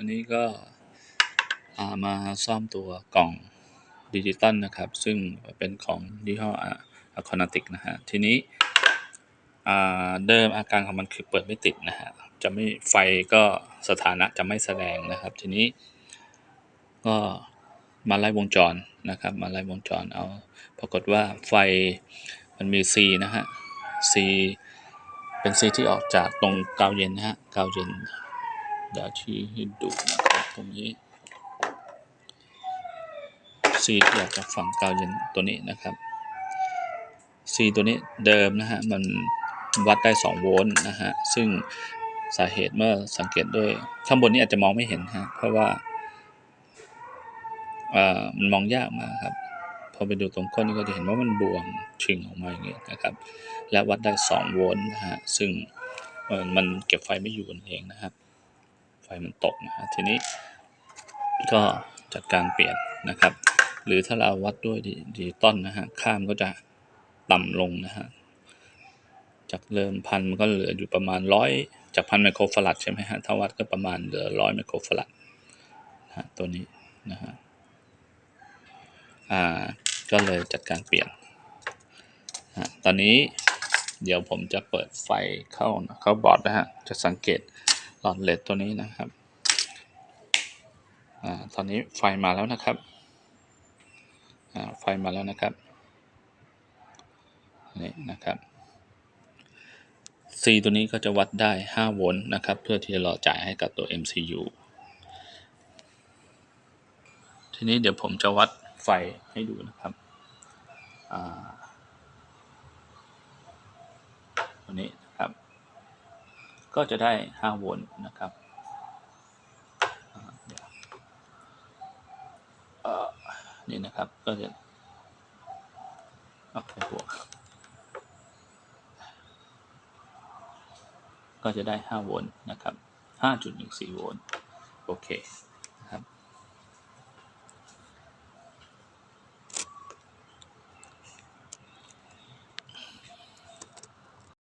ตอนนี้ก็ามาซ่อมตัวกล่องดิจิตอลนะครับ ซึ่งเป็นของยี่ห้ออะคอนาติกนะฮะ ทีนี้เดิมอาการของมันคือเปิดไม่ติดนะฮะ จะไม่ไฟก็สถานะจะไม่แสดงนะครับ ทีนี้ก็มาไล่วงจรนะครับ มาไล่วงจรเอา ปรากฏว่าไฟมันมี C นะฮะ C เป็น C ที่ออกจากตรงกาวเย็นนะฮะ กาวเย็น เดี๋ยวชี้ให้ดูนะครับตรงนี้ C ที่ออกจากฝั่งกาวเย็นตัวนี้นะครับ C ตัวนี้เดิมนะฮะมันวัดได้ 2 โวลต์นะฮะซึ่งสาเหตุเมื่อสังเกตด้วยข้างบนนี้อาจจะมองไม่เห็นฮะเพราะว่าอ่ามันมองยากมากครับพอไปดูตรงก้นนี่ก็จะเห็นว่ามันบวมชิงออกมาอย่างเงี้ยนะครับ และวัดได้ 2 โวลต์นะฮะซึ่งมันเก็บไฟไม่อยู่นั่นเองนะครับ ฟมันตกนะฮะทีนี้ก็จัดการเปลี่ยนนะครับ หรือถ้าเราวัดด้วยดิดิจิตอลนะฮะค่ามันก็จะต่ำลงนะฮะจากเริ่มพันมันก็เหลืออยู่ประมาณร้อยจากพันไมโครฟารัดใช่ไหมฮะถ้าวัดก็ประมาณเหลือร้อยไมโครฟารัดนะฮะตัวนี้นะฮะอ่าก็เลยจัดการเปลี่ยนฮะตอนนี้เดี๋ยวผมจะเปิดไฟเข้าเข้าบอร์ดนะฮะจะสังเกต อดเลดตัวนี้นะครับอตอนนี้ไฟมาแล้วนะครับไฟมาแล้วนะครับนี่นะครับ C ตัวนี้ก็จะวัดได้ 5 โวลต์นะครับ เพื่อที่จะรอจ่ายให้กับตัว MCU ทีนี้เดี๋ยวผมจะวัดไฟให้ดูนะครับตัวนี้นะครับ ก็จะได้ 5 โวลต์นะครับเออนี่นะครับ ก็จะเอาไปบวกก็จะได้ 5 โวลต์นะครับ 5.14 โวลต์ โอเค